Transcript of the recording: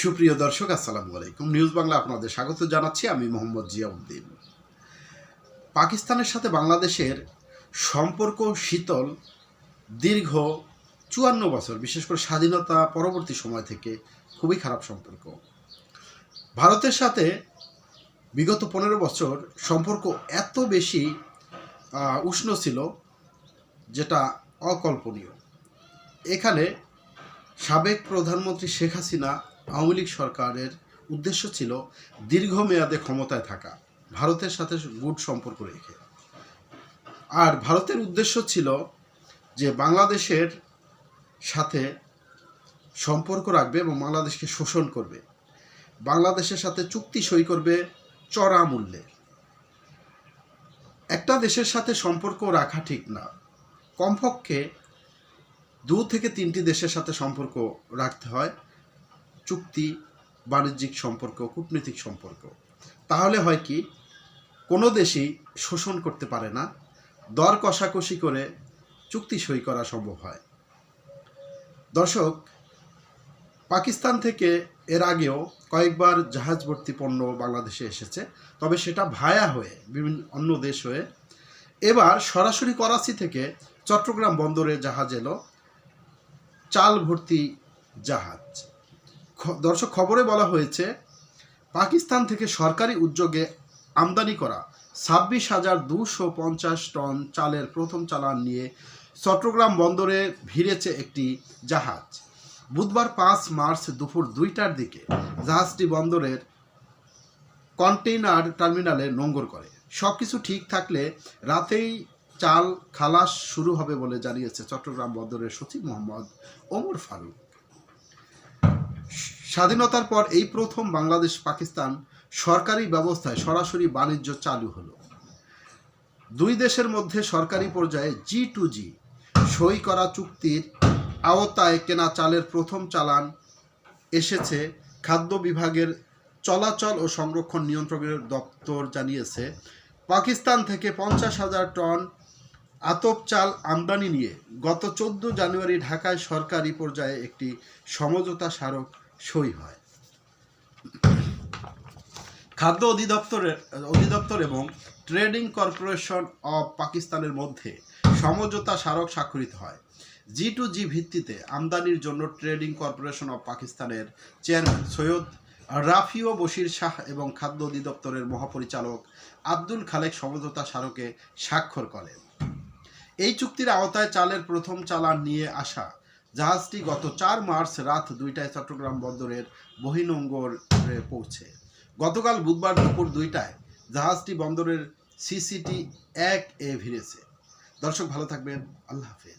সুপ্রিয় দর্শক, আসসালামু আলাইকুম। নিউজ বাংলা আপনাদের স্বাগত জানাচ্ছি। আমি মোহাম্মদ জিয়াউদ্দিন। পাকিস্তানের সাথে বাংলাদেশের সম্পর্ক শীতল দীর্ঘ চুয়ান্ন বছর, বিশেষ করে স্বাধীনতা পরবর্তী সময় থেকে খুবই খারাপ সম্পর্ক। ভারতের সাথে বিগত পনেরো বছর সম্পর্ক এত বেশি উষ্ণ ছিল যেটা অকল্পনীয়। এখানে সাবেক প্রধানমন্ত্রী শেখ হাসিনা আওয়ামী লীগ সরকারের উদ্দেশ্য ছিল দীর্ঘমেয়াদে ক্ষমতায় থাকা, ভারতের সাথে গুড সম্পর্ক রেখে। আর ভারতের উদ্দেশ্য ছিল যে বাংলাদেশের সাথে সম্পর্ক রাখবে এবং বাংলাদেশকে শোষণ করবে। বাংলাদেশের সাথে চুক্তি সই করবে চড়া মূল্যে। একটা দেশের সাথে সম্পর্ক রাখা ঠিক না। কমপক্ষে দু থেকে তিনটি দেশের সাথে সম্পর্ক রাখতে হয়। চুক্তি, বাণিজ্যিক সম্পর্ক, কূটনৈতিক সম্পর্ক। তাহলে হয় কি, কোনো দেশই শোষণ করতে পারে না, দর কষাকষি করে চুক্তি সই করা সম্ভব হয়। দর্শক, পাকিস্তান থেকে এর আগেও কয়েকবার জাহাজ ভর্তি পণ্য বাংলাদেশে এসেছে, তবে সেটা ভায়া হয়ে, বিভিন্ন অন্য দেশ হয়ে। এবার সরাসরি করাচি থেকে চট্টগ্রাম বন্দরে জাহাজ এলো, চাল ভর্তি জাহাজ। দর্শক খবরে বলা হয়েছে, পাকিস্তান থেকে সরকারি উদ্যোগে আমদানি করা ছাব্বিশ হাজার দুশো পঞ্চাশ টন চালের প্রথম চালান নিয়ে চট্টগ্রাম বন্দরে ভিড়েছে একটি জাহাজ। বুধবার পাঁচ মার্চ দুপুর দুইটার দিকে জাহাজটি বন্দরের কন্টেইনার টার্মিনালে নোঙ্গর করে। সব কিছু ঠিক থাকলে রাতেই চাল খালাস শুরু হবে বলে জানিয়েছে চট্টগ্রাম বন্দরের সচিব মোহাম্মদ ওমর ফারুক। স্বাধীনতার পর এই প্রথম বাংলাদেশ পাকিস্তান সরকারি ব্যবস্থায় সরাসরি বাণিজ্য চালু হলো। দুই দেশের মধ্যে সরকারি পর্যায়ে জি টু জি সই করা চুক্তির আওতায় কেনা চালের প্রথম চালান এসেছে খাদ্য বিভাগের চলাচল ও সংরক্ষণ নিয়ন্ত্রকের দপ্তর জানিয়েছে। পাকিস্তান থেকে পঞ্চাশ হাজার টন আতপ চাল আমদানি নিয়ে গত চোদ্দ জানুয়ারি ঢাকায় সরকারি পর্যায়ে একটি সমঝোতা স্মারক সই হয়। খাদ্য অধিদপ্তরের অধিদপ্তর এবং ট্রেডিং কর্পোরেশন অব পাকিস্তানের মধ্যে সমঝোতা স্মারক স্বাক্ষরিত হয়। জি টু জি ভিত্তিতে আমদানির জন্য ট্রেডিং কর্পোরেশন অব পাকিস্তানের চেয়ারম্যান সৈয়দ রাফিও বশির শাহ এবং খাদ্য অধিদপ্তরের মহাপরিচালক আব্দুল খালেক সমঝোতা স্মারকে স্বাক্ষর করেন। এই চুক্তির আওতায় চালের প্রথম চালান নিয়ে আসা জাহাজটি গত চার মার্চ রাত দুইটায় চট্টগ্রাম বন্দরের বহিনঙ্গরে পৌঁছে। গতকাল বুধবার দুপুর দুইটায় জাহাজটি বন্দরের সিসিটি এক এ ভিড়েছে। দর্শক ভালো থাকবেন, আল্লাহ হাফেজ।